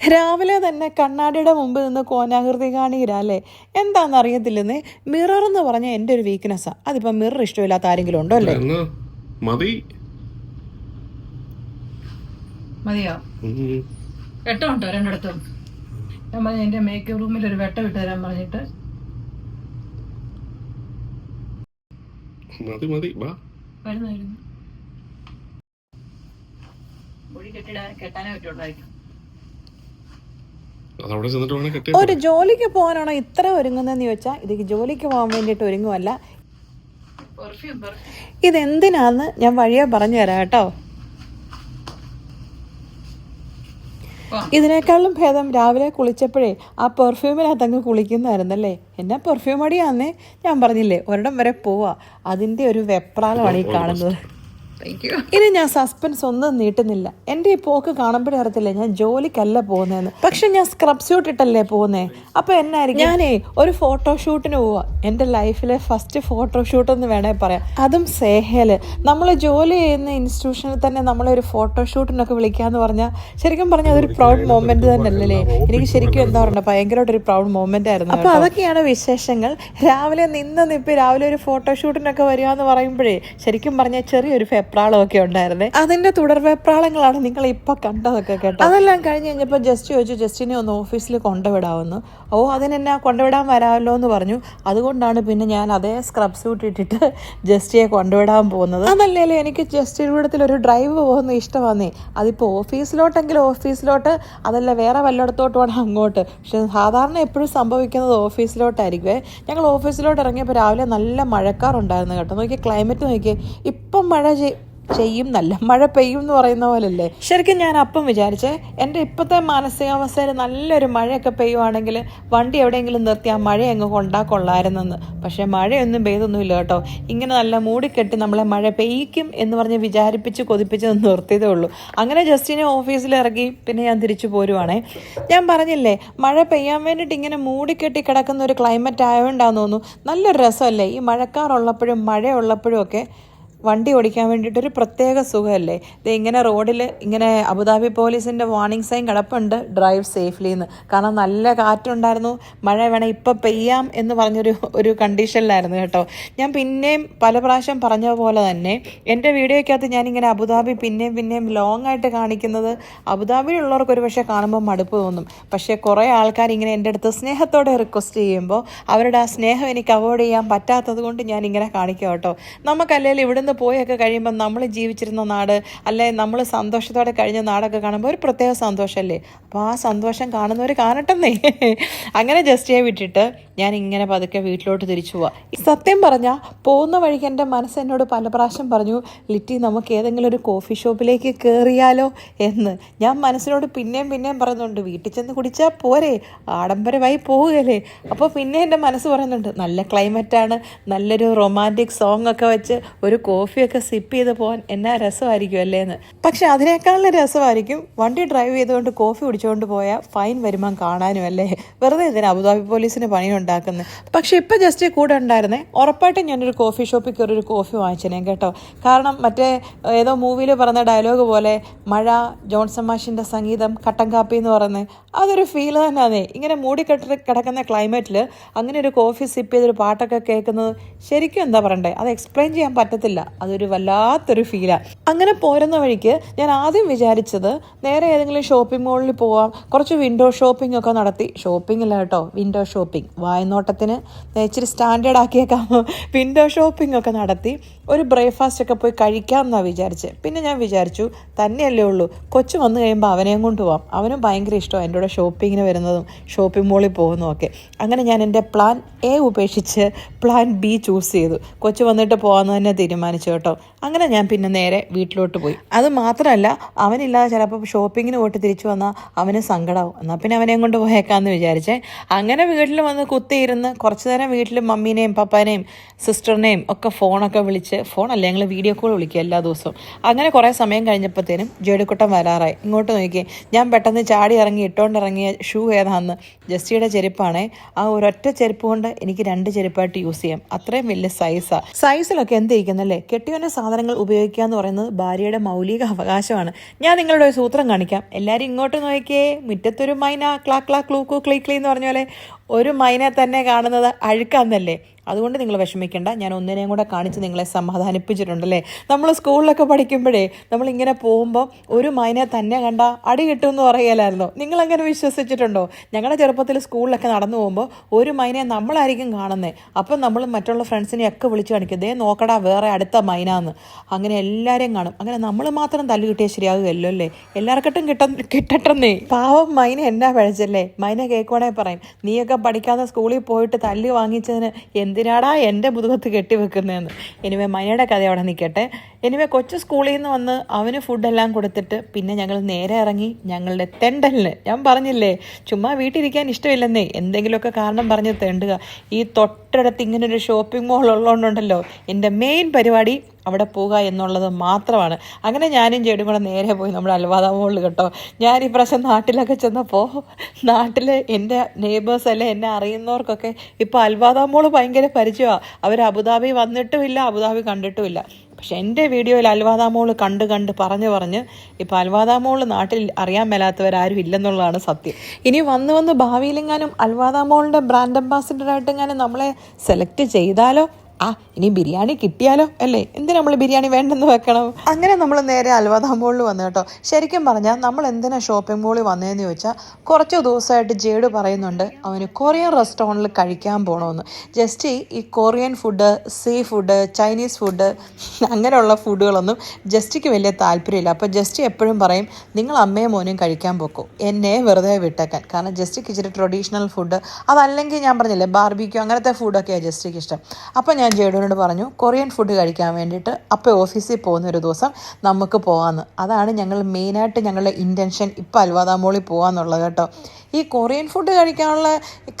രാവിലെ തന്നെ കണ്ണാടിയുടെ മുമ്പിൽ നിന്ന് കോനാകൃതി കാണിയിരല്ലേ എന്താണെന്ന് അറിയത്തില്ലെന്നേ മിറർ എന്ന് പറഞ്ഞ എന്റെ ഒരു വീക്ക്നെസ്സാണ് അതിപ്പോൾ മിറർ ഇഷ്ടമില്ലാത്ത ആരെങ്കിലും ഉണ്ടോ അല്ലേ? മതി. മതിയോ. വെട്ടമുണ്ടോ രണ്ടിടത്തും? ഞാൻ പറഞ്ഞു എന്റെ മേക്കപ്പ് റൂമിൽ ഒരു വെട്ടം ഇട്ട് തരാൻ പറഞ്ഞിട്ട്. മതി മതി വാ. വരുന്നു വരുന്നു? മുടി കെട്ടിടാൻ കെട്ടാനേ പറ്റുള്ളായിരിക്കും അതവിടെ ചെന്നിട്ട് വേണം കെട്ടി ഒരു ജോലിക്ക് പോകാനാണോ ഇത്ര ഒരുങ്ങുന്നതെന്ന് ചോദിച്ചാൽ ഇത് ജോലിക്ക് പോകാൻ വേണ്ടിയിട്ട് ഒരുങ്ങുമല്ല ഇതെന്തിനാന്ന് ഞാൻ വഴിയെ പറഞ്ഞു തരാം കേട്ടോ. ഇതിനേക്കാളും ഭേദം രാവിലെ കുളിച്ചപ്പോഴേ ആ പെർഫ്യൂമിനകത്ത് അങ്ങ് കുളിക്കുന്നതായിരുന്നല്ലേ? എന്നാ പെർഫ്യൂം അടിയാന്നേ? ഞാൻ പറഞ്ഞില്ലേ ഒരിടം വരെ പോവാ. അതിന്റെ ഒരു വെപ്രാളമാണ് ഈ കാണുന്നത്. താങ്ക് യു ഇനി ഞാൻ സസ്പെൻസ് ഒന്നും നീട്ടുന്നില്ല. എന്റെ ഈ പോക്ക് കാണുമ്പോഴേ അറിയത്തില്ല ഞാൻ ജോലിക്കല്ല പോകുന്നതെന്ന്. പക്ഷെ ഞാൻ സ്ക്രബ് സ്യൂട്ട് ഇട്ടല്ലേ പോകുന്നേ? അപ്പൊ എന്നായിരിക്കും? ഞാനേ ഒരു ഫോട്ടോഷൂട്ടിന് പോവാ. എന്റെ ലൈഫിലെ ഫസ്റ്റ് ഫോട്ടോഷൂട്ട് എന്ന് വേണേ പറയാം. അതും സേഹൽ നമ്മൾ ജോലി ചെയ്യുന്ന ഇൻസ്റ്റിറ്റ്യൂഷനിൽ തന്നെ നമ്മളെ ഒരു ഫോട്ടോഷൂട്ടിനൊക്കെ വിളിക്കാന്ന് പറഞ്ഞാൽ ശരിക്കും പറഞ്ഞാൽ അതൊരു പ്രൗഡ് മൊമെന്റ് തന്നെ അല്ലേ എനിക്ക് ശരിക്കും എന്താ പറയുക ഭയങ്കരമായിട്ട് ഒരു പ്രൗഡ് മൊമെന്റ് ആയിരുന്നു അപ്പൊ അതൊക്കെയാണ് വിശേഷങ്ങൾ. രാവിലെ നിന്ന് നിപ്പി രാവിലെ ഒരു ഫോട്ടോഷൂട്ടിനൊക്കെ വരിക എന്ന് പറയുമ്പോഴേ ശരിക്കും പറഞ്ഞാൽ ചെറിയൊരു വെപ്രാളമൊക്കെ ഉണ്ടായിരുന്നേ. അതിന്റെ തുടർ വെപ്രാളങ്ങളാണ് നിങ്ങൾ ഇപ്പൊ കണ്ടതൊക്കെ കേട്ടോ. അതെല്ലാം കഴിഞ്ഞ് കഴിഞ്ഞപ്പോൾ ജസ്റ്റ് ചോദിച്ചു ജസ്റ്റിനെ ഒന്ന് ഓഫീസിൽ കൊണ്ടുവിടാമെന്ന് ഓ അതിനെന്നാ കൊണ്ടുവിടാൻ വരാമല്ലോ എന്ന് പറഞ്ഞു. അതുകൊണ്ടാണ് പിന്നെ ഞാൻ അതേ സ്ക്രബ് സ്യൂട്ട് ഇട്ടിട്ട് ജസ്റ്റിയെ കൊണ്ടുവിടാൻ പോകുന്നത്. അതല്ലേലും എനിക്ക് ജസ്റ്റ് കൂടത്തിൽ ഒരു ഡ്രൈവ് പോകുന്ന ഇഷ്ടമാന്നേ. അതിപ്പോൾ ഓഫീസിലോട്ടെങ്കിലും ഓഫീസിലോട്ട് അതല്ല വേറെ വല്ലയിടത്തോട്ട് വേണം അങ്ങോട്ട്. പക്ഷെ സാധാരണ എപ്പോഴും സംഭവിക്കുന്നത് ഓഫീസിലോട്ടായിരിക്കുമേ ഞങ്ങൾ ഓഫീസിലോട്ട് ഇറങ്ങിയപ്പോൾ രാവിലെ നല്ല മഴക്കാറുണ്ടായിരുന്നു കേട്ടോ. നോക്കിയാൽ ക്ലൈമറ്റ് നോക്കിയേ. ഇപ്പം മഴ ചെയ്യും നല്ല മഴ പെയ്യും എന്ന് പറയുന്ന പോലല്ലേ? ശരിക്കും ഞാൻ അപ്പം വിചാരിച്ചേ എന്റെ ഇപ്പോഴത്തെ മാനസികാവസ്ഥയിൽ നല്ലൊരു മഴയൊക്കെ പെയ്യുവാണെങ്കിൽ വണ്ടി എവിടെയെങ്കിലും നിർത്തി ആ മഴ അങ്ങ് കൊണ്ടാക്കൊള്ളായിരുന്നെന്ന് പക്ഷേ മഴയൊന്നും പെയ്തൊന്നുമില്ല കേട്ടോ. ഇങ്ങനെ നല്ല മൂടിക്കെട്ടി നമ്മളെ മഴ പെയ്യിക്കും എന്ന് പറഞ്ഞ് വിചാരിപ്പിച്ച് കൊതിപ്പിച്ച് നിർത്തിയതേ ഉള്ളൂ. അങ്ങനെ ജസ്റ്റിനെ ഓഫീസിൽ ഇറങ്ങി പിന്നെ ഞാൻ തിരിച്ചു പോരുവാണേ. ഞാൻ പറഞ്ഞില്ലേ മഴ പെയ്യാൻ വേണ്ടിയിട്ട് ഇങ്ങനെ മൂടിക്കെട്ടി കിടക്കുന്ന ഒരു ക്ലൈമറ്റ് ആയതുകൊണ്ടാന്ന് തോന്നുന്നു. നല്ലൊരു രസമല്ലേ? ഈ മഴക്കാറുള്ളപ്പോഴും മഴയുള്ളപ്പോഴും ഒക്കെ വണ്ടി ഓടിക്കാൻ വേണ്ടിയിട്ട് ഒരു പ്രത്യേക സുഖമല്ലേ? ഇത് ഇങ്ങനെ റോഡിൽ ഇങ്ങനെ അബുദാബി പോലീസിന്റെ വാർണിംഗ് സൈൻ കിടപ്പുണ്ട് ഡ്രൈവ് സേഫ്ലി എന്ന്. കാരണം നല്ല കാറ്റുണ്ടായിരുന്നു മഴ വേണം ഇപ്പം പെയ്യാം എന്ന് പറഞ്ഞൊരു ഒരു കണ്ടീഷനിലായിരുന്നു കേട്ടോ. ഞാൻ പിന്നെയും പല പ്രാവശ്യം പറഞ്ഞ പോലെ തന്നെ എന്റെ വീഡിയോയ്ക്കകത്ത് ഞാനിങ്ങനെ അബുദാബി പിന്നെയും പിന്നെയും ലോങ് ആയിട്ട് കാണിക്കുന്നത് അബുദാബിയിലുള്ളവർക്ക് ഒരു പക്ഷേ കാണുമ്പോൾ മടുപ്പ് തോന്നും. പക്ഷേ കുറേ ആൾക്കാർ ഇങ്ങനെ എന്റെ അടുത്ത് സ്നേഹത്തോടെ റിക്വസ്റ്റ് ചെയ്യുമ്പോൾ അവരുടെ ആ സ്നേഹം എനിക്ക് അവോയ്ഡ് ചെയ്യാൻ പറ്റാത്തത് കൊണ്ട് ഞാൻ ഇങ്ങനെ കാണിക്കാം കേട്ടോ. നമുക്കല്ലെങ്കിൽ ഇവിടുന്ന് പോയൊക്കെ കഴിയുമ്പോൾ നമ്മൾ ജീവിച്ചിരുന്ന നാട് അല്ലെ നമ്മൾ സന്തോഷത്തോടെ കഴിഞ്ഞ നാടൊക്കെ കാണുമ്പോൾ ഒരു പ്രത്യേക സന്തോഷമല്ലേ? അപ്പോൾ ആ സന്തോഷം കാണുന്നവർ കാണട്ടെന്നേ. അങ്ങനെ ജസ്റ്റ് വിട്ടിട്ട് ഞാൻ ഇങ്ങനെ പതുക്കെ വീട്ടിലോട്ട് തിരിച്ചു പോവാം. സത്യം പറഞ്ഞാൽ പോകുന്ന വഴിക്ക് എന്റെ മനസ്സ് എന്നോട് പല പ്രാവശ്യം പറഞ്ഞു ലിറ്റി നമുക്ക് ഏതെങ്കിലും ഒരു കോഫി ഷോപ്പിലേക്ക് കയറിയാലോ എന്ന്. ഞാൻ മനസ്സിനോട് പിന്നെയും പിന്നെയും പറയുന്നുണ്ട് വീട്ടിൽ ചെന്ന് കുടിച്ചാൽ പോരെ ആഡംബരമായി പോവുകയല്ലേ? അപ്പോൾ പിന്നെ എന്റെ മനസ്സ് പറയുന്നുണ്ട് നല്ല ക്ലൈമറ്റാണ് നല്ലൊരു റൊമാന്റിക് സോങ് ഒക്കെ വെച്ച് ഒരു കോഫിയൊക്കെ സിപ്പ് ചെയ്ത് പോകാൻ എന്നാ രസമായിരിക്കും അല്ലേ എന്ന് പക്ഷെ അതിനേക്കാളും രസമായിരിക്കും വണ്ടി ഡ്രൈവ് ചെയ്തുകൊണ്ട് കോഫി കുടിച്ചുകൊണ്ട് പോയാൽ ഫൈൻ വരുമ്പം കാണാനും അല്ലേ? വെറുതെ ഇതിന് അബുദാബി പോലീസിന് പണിയുണ്ടാക്കുന്നത് പക്ഷെ ഇപ്പം ജസ്റ്റ് കൂടെ ഉണ്ടായിരുന്നേ. ഉറപ്പായിട്ടും ഞാനൊരു കോഫി ഷോപ്പിൽ കയറി ഒരു കോഫി വാങ്ങിച്ചേനെ കേട്ടോ. കാരണം മറ്റേ ഏതോ മൂവിയിൽ പറഞ്ഞ ഡയലോഗ് പോലെ മഴ ജോൺസൺ മാഷിന്റെ സംഗീതം കട്ടൻ കാപ്പി എന്ന് പറയുന്നത് അതൊരു ഫീൽ തന്നെയാണേ ഇങ്ങനെ മൂടിക്കെട്ടി കിടക്കുന്ന ക്ലൈമറ്റിൽ അങ്ങനെ ഒരു കോഫി സിപ്പ് ചെയ്തൊരു പാട്ടൊക്കെ കേൾക്കുന്നത് ശരിക്കും എന്താ പറയണ്ടേ? അത് എക്സ്പ്ലെയിൻ ചെയ്യാൻ പറ്റത്തില്ല. അതൊരു വല്ലാത്തൊരു ഫീലാണ് അങ്ങനെ പോരുന്ന വഴിക്ക് ഞാൻ ആദ്യം വിചാരിച്ചത് നേരെ ഏതെങ്കിലും ഷോപ്പിംഗ് മോളിൽ പോവാം കുറച്ച് വിൻഡോ ഷോപ്പിംഗ് ഒക്കെ നടത്തി. ഷോപ്പിംഗ് അല്ല കേട്ടോ വിൻഡോ ഷോപ്പിംഗ് വായനോട്ടത്തിന് ഇച്ചിരി സ്റ്റാൻഡേർഡ് ആക്കിയേക്കാം. വിൻഡോ ഷോപ്പിംഗ് ഒക്കെ നടത്തി ഒരു ബ്രേക്ക്ഫാസ്റ്റ് ഒക്കെ പോയി കഴിക്കാം എന്നാണ് വിചാരിച്ചത് പിന്നെ ഞാൻ വിചാരിച്ചു തന്നെയല്ലേ ഉള്ളൂ. കൊച്ചു വന്നു കഴിയുമ്പോൾ അവനെയും കൊണ്ട് പോവാം. അവനും ഭയങ്കര ഇഷ്ടമാണ് എന്റെ കൂടെ ഷോപ്പിങ്ങിന് വരുന്നതും ഷോപ്പിംഗ് മോളിൽ പോകുന്നതും ഒക്കെ അങ്ങനെ ഞാൻ എന്റെ പ്ലാൻ എ ഉപേക്ഷിച്ച് പ്ലാൻ ബി ചൂസ് ചെയ്തു. കൊച്ചു വന്നിട്ട് പോകാമെന്ന് തന്നെ തീരുമാനിച്ചു. കേട്ടോ. അങ്ങനെ ഞാൻ പിന്നെ നേരെ വീട്ടിലോട്ട് പോയി. അത് മാത്രമല്ല അവനില്ലാതെ ചിലപ്പോൾ ഷോപ്പിങ്ങിന് പോയിട്ട് തിരിച്ചു വന്നാൽ അവന് സങ്കടമാവും എന്നാൽ പിന്നെ അവനെയും കൊണ്ട് പോയേക്കാമെന്ന് വിചാരിച്ചേ. അങ്ങനെ വീട്ടിൽ വന്ന് കുത്തിയിരുന്ന് കുറച്ച് നേരം വീട്ടിൽ മമ്മീനെയും പപ്പാനെയും സിസ്റ്ററിനെയും ഒക്കെ ഫോണൊക്കെ വിളിച്ച് ഫോണല്ല ഞങ്ങൾ വീഡിയോ കോൾ വിളിക്കുക എല്ലാ ദിവസവും. അങ്ങനെ കുറേ സമയം കഴിഞ്ഞപ്പോഴത്തേനും ജേഡിക്കുട്ടൻ വരാറായി. ഇങ്ങോട്ട് നോക്കി ഞാൻ പെട്ടെന്ന് ചാടി ഇറങ്ങി ഇട്ടുകൊണ്ട് ഷൂ ഏതാന്ന്. ജസ്റ്റിയുടെ ചെരുപ്പാണേ ആ ഒരൊറ്റ ചെരുപ്പ് കൊണ്ട് എനിക്ക് രണ്ട് ചെരുപ്പായിട്ട് യൂസ് ചെയ്യാം. അത്രയും വലിയ സൈസാണ് സൈസിലൊക്കെ എന്ത് ഇരിക്കുന്നല്ലേ കെട്ടിയവന്റെ സാധനങ്ങൾ ഉപയോഗിക്കുക എന്ന് പറയുന്നത് ഭാര്യയുടെ മൗലിക അവകാശമാണ്. ഞാൻ നിങ്ങളുടെ ഒരു സൂത്രം കാണിക്കാം. എല്ലാവരും ഇങ്ങോട്ട് നോക്കിയേ. മുറ്റത്തൊരു മൈന ക്ലാ ക്ലാ ക്ലൂക്കു ക്ലീ ക്ലീ എന്ന് പറഞ്ഞ പോലെ ഒരു മൈനെ തന്നെ കാണുന്നത് അഴുക്കാന്നല്ലേ? അതുകൊണ്ട് നിങ്ങൾ വിഷമിക്കേണ്ട. ഞാൻ ഒന്നിനെയും കൂടെ കാണിച്ച് നിങ്ങളെ സമാധാനിപ്പിച്ചിട്ടുണ്ടല്ലേ? നമ്മൾ സ്കൂളിലൊക്കെ പഠിക്കുമ്പോഴേ നമ്മളിങ്ങനെ പോകുമ്പോൾ ഒരു മൈനെ തന്നെ കണ്ട അടി കിട്ടുമെന്ന് പറയലായിരുന്നോ? നിങ്ങളങ്ങനെ വിശ്വസിച്ചിട്ടുണ്ടോ? ഞങ്ങളുടെ ചെറുപ്പത്തിൽ സ്കൂളിലൊക്കെ നടന്നു പോകുമ്പോൾ ഒരു മൈനെ നമ്മളായിരിക്കും കാണുന്നത് അപ്പം നമ്മൾ മറ്റുള്ള ഫ്രണ്ട്സിനെ ഒക്കെ വിളിച്ച് കാണിക്കും ദേ നോക്കടാ വേറെ അടുത്ത മൈനാന്ന്. അങ്ങനെ എല്ലാവരെയും കാണും. അങ്ങനെ നമ്മൾ മാത്രം തല്ലു കിട്ടിയാൽ ശരിയാകുമല്ലോ അല്ലേ? എല്ലാവർക്കിട്ടും കിട്ട കിട്ടട്ടെന്നേ. പാവം മൈന എന്നാ പഴച്ചല്ലേ? മൈന കേൾക്കുവാണേ പറയും. നീയൊക്കെ പഠിക്കാതെ സ്കൂളിൽ പോയിട്ട് തല്ല് വാങ്ങിച്ചതിന് എന്തിനാടാ എന്റെ മുതുകത്ത് കെട്ടിവെക്കുന്നതെന്ന്? എനിവേ മനയുടെ കഥ അവിടെ നിൽക്കട്ടെ. എനിവേ കൊച്ചു സ്കൂളിൽ നിന്ന് വന്ന് അവന് ഫുഡെല്ലാം കൊടുത്തിട്ട് പിന്നെ ഞങ്ങൾ നേരെ ഇറങ്ങി ഞങ്ങളുടെ തെണ്ടലിന്. ഞാൻ പറഞ്ഞില്ലേ ചുമ്മാ വീട്ടിലിരിക്കാൻ ഇഷ്ടമില്ലെന്നേ. എന്തെങ്കിലുമൊക്കെ കാരണം പറഞ്ഞ് തെണ്ടുക. ഈ തൊട്ടടുത്ത് ഇങ്ങനെ ഒരു ഷോപ്പിംഗ് മോൾ ഉള്ളതുകൊണ്ടുണ്ടല്ലോ എന്റെ മെയിൻ പരിപാടി അവിടെ പോവുക എന്നുള്ളത് മാത്രമാണ്. അങ്ങനെ ഞാനും ചേടും കൂടെ നേരെ പോയി നമ്മുടെ അൽവാദ മോളിൽ കേട്ടോ. ഞാൻ ഈ പ്രാവശ്യം നാട്ടിലൊക്കെ ചെന്നപ്പോൾ നാട്ടിൽ എന്റെ നെയ്ബേഴ്സ് അല്ലെ എന്നെ അറിയുന്നവർക്കൊക്കെ ഇപ്പോൾ അൽവാദ മോൾ ഭയങ്കര പരിചയമാണ് അവർ അബുദാബി വന്നിട്ടുമില്ല അബുദാബി കണ്ടിട്ടുമില്ല. പക്ഷെ എന്റെ വീഡിയോയിൽ അൽവാദാമോൾ കണ്ട് കണ്ട് പറഞ്ഞ് പറഞ്ഞ് ഇപ്പോൾ അൽവാദാമോൾ നാട്ടിൽ അറിയാൻ മേലാത്തവരാരും ഇല്ലെന്നുള്ളതാണ് സത്യം. ഇനി വന്ന് വന്ന് ഭാവിയിലെങ്ങാനും അൽവാദാമോളിന്റെ ബ്രാൻഡ് അംബാസിഡറായിട്ടെങ്ങാനും നമ്മളെ സെലക്ട് ചെയ്താലോ? ആ ഇനി ബിരിയാണി കിട്ടിയാലോ? അല്ലേ? എന്തിനാ നമ്മൾ ബിരിയാണി വേണ്ടെന്ന് വെക്കണം? അങ്ങനെ നമ്മൾ നേരെ അൽവാദാം മോളിൽ വന്നു കേട്ടോ. ശരിക്കും പറഞ്ഞാൽ നമ്മൾ എന്തിനാ ഷോപ്പിംഗ് മോളിൽ വന്നതെന്ന് ചോദിച്ചാൽ കുറച്ച് ദിവസമായിട്ട് ജേഡ് പറയുന്നുണ്ട് അവന് കൊറിയൻ റെസ്റ്റോറന്റിൽ കഴിക്കാൻ പോകണമെന്ന് ജസ്റ്റ് ഈ Korean food seafood Chinese food അങ്ങനെയുള്ള ഫുഡുകളൊന്നും ജസ്റ്റിക്ക് വലിയ താല്പര്യമില്ല. അപ്പോൾ ജസ്റ്റ് എപ്പോഴും പറയും നിങ്ങൾ അമ്മയും മോനും കഴിക്കാൻ പോക്കോ. എന്നെ വെറുതെ വിട്ടേക്കാൻ. കാരണം ജസ്റ്റിക്ക് ഇച്ചിരി ട്രഡീഷണൽ ഫുഡ് അതല്ലെങ്കിൽ ഞാൻ പറഞ്ഞില്ലേ ബാർബിക്യൂ അങ്ങനത്തെ ഫുഡൊക്കെയാണ് ജസ്റ്റിക്ക് ഇഷ്ടം. അപ്പോൾ ഞാൻ ജേഡുവിനോട് പറഞ്ഞു കൊറിയൻ ഫുഡ് കഴിക്കാൻ വേണ്ടിയിട്ട് അപ്പോൾ ഓഫീസിൽ പോകുന്ന ഒരു ദിവസം നമുക്ക് പോകാമെന്ന് അതാണ് ഞങ്ങൾ മെയിനായിട്ട് ഞങ്ങളുടെ ഇന്റൻഷൻ ഇപ്പോൾ അൽവാദാമോളിൽ പോകാമെന്നുള്ളത് കേട്ടോ. ഈ കൊറിയൻ ഫുഡ് കഴിക്കാനുള്ള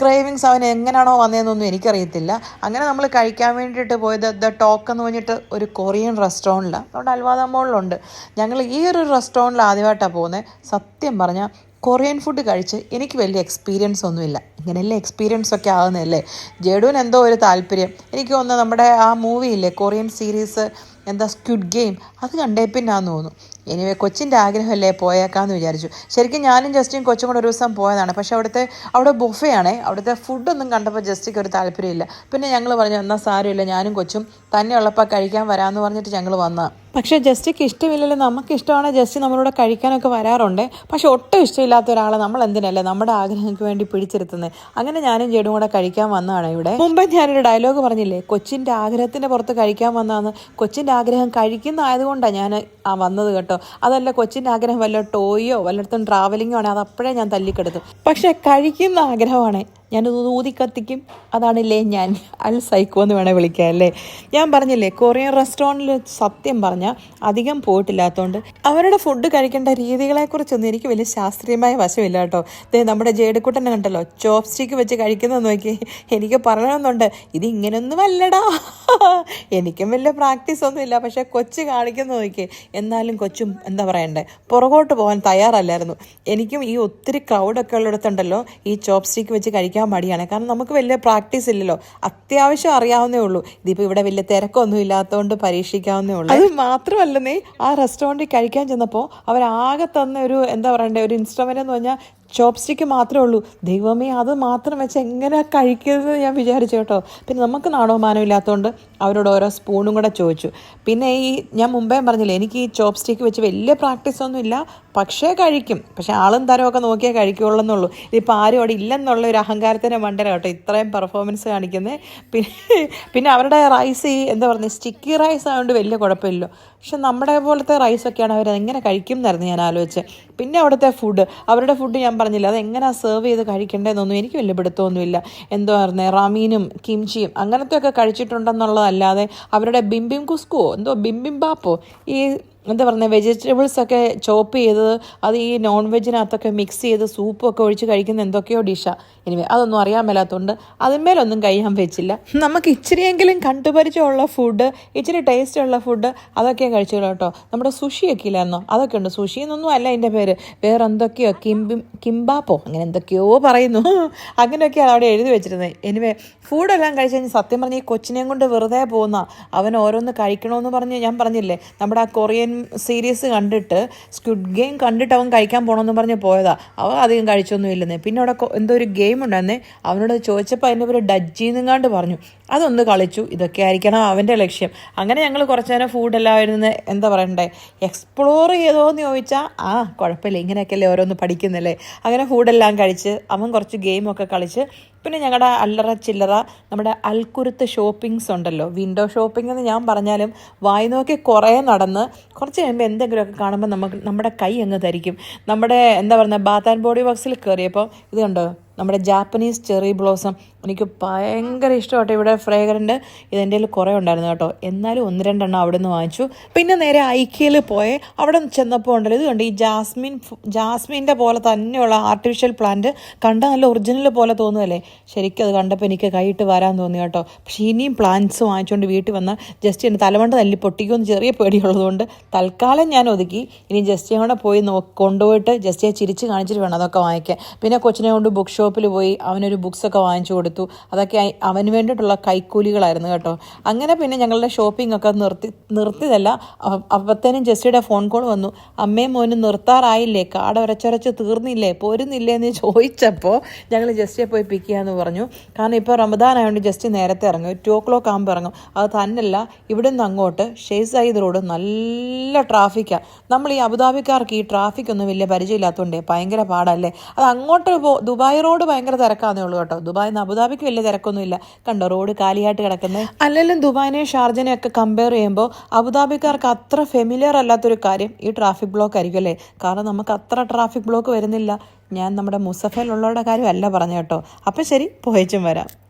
ക്രേവിങ്സ് അവൻ എങ്ങനെയാണോ വന്നതെന്നൊന്നും എനിക്കറിയത്തില്ല. അങ്ങനെ നമ്മൾ കഴിക്കാൻ വേണ്ടിയിട്ട് പോയത് ദ ടോക്ക് എന്ന് പറഞ്ഞിട്ട് ഒരു കൊറിയൻ റെസ്റ്റോറന്റിലാണ് നമ്മുടെ അൽവാദ മോളിലുണ്ട്. ഞങ്ങൾ ഈ ഒരു റെസ്റ്റോറന്റിൽ ആദ്യമായിട്ടാണ് പോകുന്നത്. സത്യം പറഞ്ഞാൽ കൊറിയൻ ഫുഡ് കഴിച്ച് എനിക്ക് വലിയ എക്സ്പീരിയൻസ് ഒന്നുമില്ല. ഇങ്ങനെയല്ലേ എക്സ്പീരിയൻസ് ഒക്കെ ആകുന്നതല്ലേ ജേഡുവിന് എന്തോ ഒരു താല്പര്യം. എനിക്ക് തോന്നുന്നു നമ്മുടെ ആ മൂവിയില്ലേ കൊറിയൻ സീരീസ് എന്താ സ്ക്വിഡ് ഗെയിം അത് കണ്ടേ പിന്നാന്ന് തോന്നുന്നു. എനിവേ കൊച്ചിന്റെ ആഗ്രഹമല്ലേ പോയേക്കാന്ന് വിചാരിച്ചു. ശരിക്കും ഞാനും ജസ്റ്റിൻ കൊച്ചും കൂടെ ഒരു ദിവസം പോയതാണ്. പക്ഷേ അവിടുത്തെ അവിടെ ബുഫയാണേ. അവിടുത്തെ ഫുഡൊന്നും കണ്ടപ്പോൾ ജസ്റ്റിക്ക് ഒരു താല്പര്യമില്ല. പിന്നെ ഞങ്ങൾ പറഞ്ഞു എന്നാൽ സാരമില്ല ഞാനും കൊച്ചും തന്നെ ഉള്ളപ്പോൾ കഴിക്കാൻ വരാമെന്ന് പറഞ്ഞിട്ട് ഞങ്ങൾ വന്നതാണ് പക്ഷേ ജസ്റ്റിക്ക് ഇഷ്ടമില്ലല്ലോ. നമുക്ക് ഇഷ്ടമാണ് ജസ്റ്റ് നമ്മളോട് കഴിക്കാനൊക്കെ വരാറുണ്ട്. പക്ഷെ ഒട്ടും ഇഷ്ടമില്ലാത്ത ഒരാളെ നമ്മൾ എന്തിനല്ലേ നമ്മുടെ ആഗ്രഹങ്ങൾക്ക് വേണ്ടി പിടിച്ചിരുത്തുന്നത് അങ്ങനെ ഞാനും ജേടും കൂടെ കഴിക്കാൻ വന്നതാണ് ഇവിടെ. മുമ്പ് ഞാനൊരു ഡയലോഗ് പറഞ്ഞില്ലേ? കൊച്ചിന്റെ ആഗ്രഹത്തിന്റെ പുറത്ത് കഴിക്കാൻ വന്നതാണ് കൊച്ചിന്റെ ആഗ്രഹം കഴിക്കുന്ന ആയതുകൊണ്ടാണ് ഞാൻ ആ വന്നത് കേട്ടോ. അതല്ല കൊച്ചിന്റെ ആഗ്രഹം വല്ല ടോയോ വല്ലയിടത്തും ട്രാവലിങ്ങോ ആണെങ്കിൽ അത് അപ്പോഴേ ഞാൻ തല്ലിക്കെടുത്തു. പക്ഷേ കഴിക്കുന്ന ആഗ്രഹമാണ് ഞാനത് ഊതി കത്തിക്കും. അതാണില്ലേ ഞാൻ. അൽ സൈക്കോ എന്ന് വേണേൽ വിളിക്കാം അല്ലേ? ഞാൻ പറഞ്ഞില്ലേ കൊറിയൻ റെസ്റ്റോറന്റിൽ സത്യം പറഞ്ഞാൽ അധികം പോയിട്ടില്ലാത്തതുകൊണ്ട് അവരുടെ ഫുഡ് കഴിക്കേണ്ട രീതികളെക്കുറിച്ചൊന്നും എനിക്ക് വലിയ ശാസ്ത്രീയമായ വശമില്ല കേട്ടോ. ദേ നമ്മുടെ ജേഡക്കുട്ടനെ കണ്ടല്ലോ ചോപ്പ് സ്റ്റിക്ക് വെച്ച് കഴിക്കുന്നത് നോക്കി. എനിക്ക് പറയണമെന്നുണ്ട്. ഇത് അല്ലടാ എനിക്കും വലിയ പ്രാക്ടീസ് ഒന്നുമില്ല പക്ഷേ കൊച്ചു കാണിക്കുന്ന നോക്കി. എന്നാലും കൊച്ചും എന്താ പറയണ്ടേ പുറകോട്ട് പോകാൻ തയ്യാറല്ലായിരുന്നു. എനിക്കും ഈ ഒത്തിരി ക്രൗഡൊക്കെ ഉള്ളിടത്തുണ്ടല്ലോ ഈ ചോപ്പ് സ്റ്റിക്ക് വെച്ച് കഴിക്കാൻ മടിയാണ്. കാരണം നമുക്ക് വലിയ പ്രാക്ടീസ് ഇല്ലല്ലോ. അത്യാവശ്യം അറിയാവുന്നേ ഉള്ളൂ. ഇതിപ്പോൾ ഇവിടെ വലിയ തിരക്കൊന്നും ഇല്ലാത്തതുകൊണ്ട് പരീക്ഷിക്കാവുന്നേ ഉള്ളൂ. അത് മാത്രമല്ലെന്നേ ആ റെസ്റ്റോറന്റിൽ കഴിക്കാൻ ചെന്നപ്പോൾ അവരാകെ തന്ന ഒരു എന്താ പറയണ്ടേ ഒരു ഇൻസ്ട്രുമെന്റ് എന്ന് പറഞ്ഞാൽ ചോപ്പ് സ്റ്റിക്ക് മാത്രമേ ഉള്ളൂ. ദൈവമേ അത് മാത്രം വെച്ച് എങ്ങനെ കഴിക്കരുതെന്ന് ഞാൻ വിചാരിച്ചു കേട്ടോ. പിന്നെ നമുക്ക് നാണവമാനം മാനോ ഇല്ലാത്തതുകൊണ്ട് അവരോട് ഓരോ സ്പൂണും കൂടെ ചോദിച്ചു. പിന്നെ ഈ ഞാൻ മുമ്പേ പറഞ്ഞില്ലേ എനിക്ക് ഈ ചോപ്സ്റ്റിക്ക് വെച്ച് വലിയ പ്രാക്ടീസ് ഒന്നും ഇല്ല പക്ഷേ കഴിക്കും. പക്ഷേ ആളും തരമൊക്കെ നോക്കിയേ കഴിക്കുകയുള്ളൂ എന്നുള്ളൂ ഇതിപ്പോൾ ആരും അവിടെ ഇല്ലെന്നുള്ള ഒരു അഹങ്കാരത്തിന്റെ മണ്ടര കേട്ടോ ഇത്രയും പെർഫോമൻസ് കാണിക്കുന്നത് പിന്നെ പിന്നെ അവരുടെ റൈസ് ഈ എന്താ പറയുക സ്റ്റിക്കി റൈസ് ആയതുകൊണ്ട് വലിയ കുഴപ്പമില്ല. പക്ഷെ നമ്മുടെ പോലത്തെ റൈസൊക്കെയാണ് അവർ എങ്ങനെ കഴിക്കും എന്നായിരുന്നു ഞാൻ ആലോചിച്ചത് പിന്നെ അവിടുത്തെ ഫുഡ് അവരുടെ ഫുഡ് ഞാൻ പറഞ്ഞില്ല. അത് എങ്ങനെയാണ് സെർവ് ചെയ്ത് കഴിക്കേണ്ടതെന്നൊന്നും എനിക്ക് വലിയ പിടുത്തമൊന്നുമില്ല. എന്തോ പറഞ്ഞേ റമീനും കിംച്ചിയും അങ്ങനത്തെ ഒക്കെ കഴിച്ചിട്ടുണ്ടെന്നുള്ളതല്ലാതെ അവരുടെ ബിംബിം കുസ്കുവോ? എന്തോ ബിംബിം ബാപ്പോ? ഈ എന്താ പറയുന്നത് വെജിറ്റബിൾസ് ഒക്കെ ചോപ്പ് ചെയ്തത് അത് ഈ നോൺ വെജിനകത്തൊക്കെ മിക്സ് ചെയ്ത് സൂപ്പൊക്കെ ഒഴിച്ച് കഴിക്കുന്ന എന്തൊക്കെയോ ഡിഷാണ് എനിവേ അതൊന്നും അറിയാൻ മേലാത്തതുകൊണ്ട് അതിന്മേലൊന്നും കൈ ഞാൻ വെച്ചില്ല. നമുക്ക് ഇച്ചിരിയെങ്കിലും കണ്ടുപരിചയമുള്ള ഫുഡ് ഇച്ചിരി ടേസ്റ്റ് ഉള്ള ഫുഡ് അതൊക്കെ കഴിച്ചുള്ളൂ കേട്ടോ. നമ്മുടെ സുഷിയൊക്കെ ഇല്ലായിരുന്നോ? അതൊക്കെ ഉണ്ട്. സുഷി എന്നൊന്നും അല്ല അതിന്റെ പേര്. വേറെ എന്തൊക്കെയോ കിംബി കിംബാപ്പോ അങ്ങനെ എന്തൊക്കെയോ പറയുന്നു. അങ്ങനെയൊക്കെയാണ് അവിടെ എഴുതി വെച്ചിരുന്നത് എനിവേ ഫുഡെല്ലാം കഴിച്ച് കഴിഞ്ഞാൽ സത്യം പറഞ്ഞാൽ ഈ കൊച്ചിനെയും കൊണ്ട് വെറുതെ പോകുന്ന അവൻ ഓരോന്ന് കഴിക്കണമെന്ന് പറഞ്ഞ് ഞാൻ പറഞ്ഞില്ലേ? നമ്മുടെ ആ കൊറിയൻ സീരീസ് കണ്ടിട്ട് സ്ക്വിഡ് ഗെയിം കണ്ടിട്ട് അവൻ കഴിക്കാൻ പോകണമെന്ന് പറഞ്ഞ് പോയതാ. അവൻ അധികം കഴിച്ചൊന്നും ഇല്ലെന്നേ. പിന്നെ അവിടെ എന്തോ ഒരു ഗെയിം ഉണ്ടായിരുന്നേ അവനോട് ചോദിച്ചപ്പോൾ അതിന്റെ പേര് ഡജ്ജിന്നുങ്ങാണ്ട് പറഞ്ഞു. അതൊന്ന് കളിച്ചു. ഇതൊക്കെ ആയിരിക്കണം അവന്റെ ലക്ഷ്യം. അങ്ങനെ ഞങ്ങൾ കുറച്ച് നേരം ഫുഡെല്ലാം ഇരുന്ന് എന്താ പറയണ്ടേ? എക്സ്പ്ലോർ ചെയ്തോന്ന് ചോദിച്ചാൽ ആ കുഴപ്പമില്ല ഇങ്ങനെയൊക്കെയല്ലേ ഓരോന്ന് പഠിക്കുന്നില്ലേ. അങ്ങനെ ഫുഡെല്ലാം കഴിച്ച് അവൻ കുറച്ച് ഗെയിമൊക്കെ കളിച്ച് പിന്നെ ഞങ്ങളുടെ അല്ലറ ചില്ലറ നമ്മുടെ അൽക്കുരുത്ത് ഷോപ്പിങ്സ് ഉണ്ടല്ലോ. വിൻഡോ ഷോപ്പിംഗ് എന്ന് ഞാൻ പറഞ്ഞാലും വായി നോക്കി കുറേ നടന്ന് കുറച്ച് കഴിയുമ്പോൾ എന്തെങ്കിലുമൊക്കെ കാണുമ്പോൾ നമുക്ക് നമ്മുടെ കൈ അങ്ങ് ധരിക്കും. നമ്മുടെ എന്താ പറയുക ബാത്ത് ആൻഡ് ബോഡി വർക്സിൽ കയറിയപ്പോൾ ഇത് കണ്ടോ? നമ്മുടെ ജാപ്പനീസ് ചെറി ബ്ലോസം എനിക്ക് ഭയങ്കര ഇഷ്ടമാട്ടോ. ഇവിടെ ഫ്രേഗ്രന്റ് ഇതെന്റെ കയ്യിൽ കുറേ ഉണ്ടായിരുന്നു കേട്ടോ. എന്നാലും ഒന്ന് രണ്ടെണ്ണം അവിടെ നിന്ന് വാങ്ങിച്ചു. പിന്നെ നേരെ ഐക്യയിൽ പോയി. അവിടെ ചെന്നപ്പോൾ ഉണ്ടല്ലോ ഇത് കണ്ട്? ഈ ജാസ്മിൻ ജാസ്മിന്റെ പോലെ തന്നെയുള്ള ആർട്ടിഫിഷ്യൽ പ്ലാന്റ് കണ്ട നല്ല ഒറിജിനൽ പോലെ തോന്നുമല്ലേ ശരിക്കും അത് കണ്ടപ്പോൾ എനിക്ക് കൈയിട്ട് വരാൻ തോന്നി കേട്ടോ. പക്ഷേ ഇനിയും പ്ലാന്റ്സ് വാങ്ങിച്ചുകൊണ്ട് വീട്ടിൽ വന്നാൽ ജസ്റ്റ് എന്റെ തലമണ്ട തല്ലി പൊട്ടിക്കുമെന്ന് ചെറിയ പേടിയുള്ളതുകൊണ്ട് തൽക്കാലം ഞാൻ ഒതുക്കി. ഇനി ജസ്റ്റ് കൂടെ പോയി കൊണ്ടുപോയിട്ട് ജസ്റ്റ് ചിരിച്ച് കാണിച്ചിട്ട് വേണം അതൊക്കെ വാങ്ങിക്കാൻ. പിന്നെ കൊച്ചിനെ കൊണ്ട് ബുക്ക് ഷോപ്പിൽ പോയി അവനൊരു ബുക്സൊക്കെ വാങ്ങിച്ചു കൊടുത്തു. അതൊക്കെ അവന് വേണ്ടിയിട്ടുള്ള കൈക്കൂലികളായിരുന്നു കേട്ടോ. അങ്ങനെ പിന്നെ ഞങ്ങളുടെ ഷോപ്പിംഗ് ഒക്കെ നിർത്തി നിർത്തിയതല്ല. അപ്പ- അപ്പത്തേനും ജെസ്സിയുടെ ഫോൺ കോൾ വന്നു. അമ്മയും മോനും നിർത്താറായില്ലേ? കാട് ഉരച്ചുരച്ച് തീർന്നില്ലേ? പോരുന്നില്ലേ എന്ന് ചോദിച്ചപ്പോൾ ഞങ്ങൾ ജസ്റ്റിയെ പോയി പിക്ക് ചെയ്യാമെന്ന് പറഞ്ഞു. കാരണം ഇപ്പോൾ റമദാൻ ആയതുകൊണ്ട് ജസ്റ്റ് നേരത്തെ ഇറങ്ങും. ടു ഓ ക്ലോക്ക് ആകുമ്പോൾ ഇറങ്ങും. അത് തന്നെയല്ല ഇവിടെ നിന്ന് അങ്ങോട്ട് ഷെയ്സ് സയ്യിദ് റോഡ് നല്ല ട്രാഫിക്കാണ് നമ്മൾ ഈ അബുദാബിക്കാർക്ക് ഈ ട്രാഫിക് ഒന്നും വലിയ പരിചയമില്ലാത്തതുകൊണ്ടേ ഭയങ്കര പാടല്ലേ? അത് അങ്ങോട്ട് പോ ദുബായ് റോഡ് ഭയങ്കര തിരക്കാന്നേ ഉള്ളൂ കേട്ടോ. ദുബായ് അബുദാബിക്ക് വലിയ തിരക്കൊന്നുമില്ല. കണ്ടോ റോഡ് കാലിയായിട്ട് കിടക്കുന്നത് അല്ലെങ്കിലും ദുബായിനെയും ഷാർജനെയും ഒക്കെ കമ്പയർ ചെയ്യുമ്പോൾ അബുദാബിക്കാർക്ക് അത്ര ഫെമിലിയർ അല്ലാത്തൊരു കാര്യം ഈ ട്രാഫിക് ബ്ലോക്ക് ആയിരിക്കും അല്ലേ? കാരണം നമുക്ക് അത്ര ട്രാഫിക് ബ്ലോക്ക് വരുന്നില്ല. ഞാൻ നമ്മുടെ മുസഫയിലുള്ളവരുടെ കാര്യമല്ല പറഞ്ഞു കേട്ടോ. അപ്പം ശരി പോയച്ചും വരാം.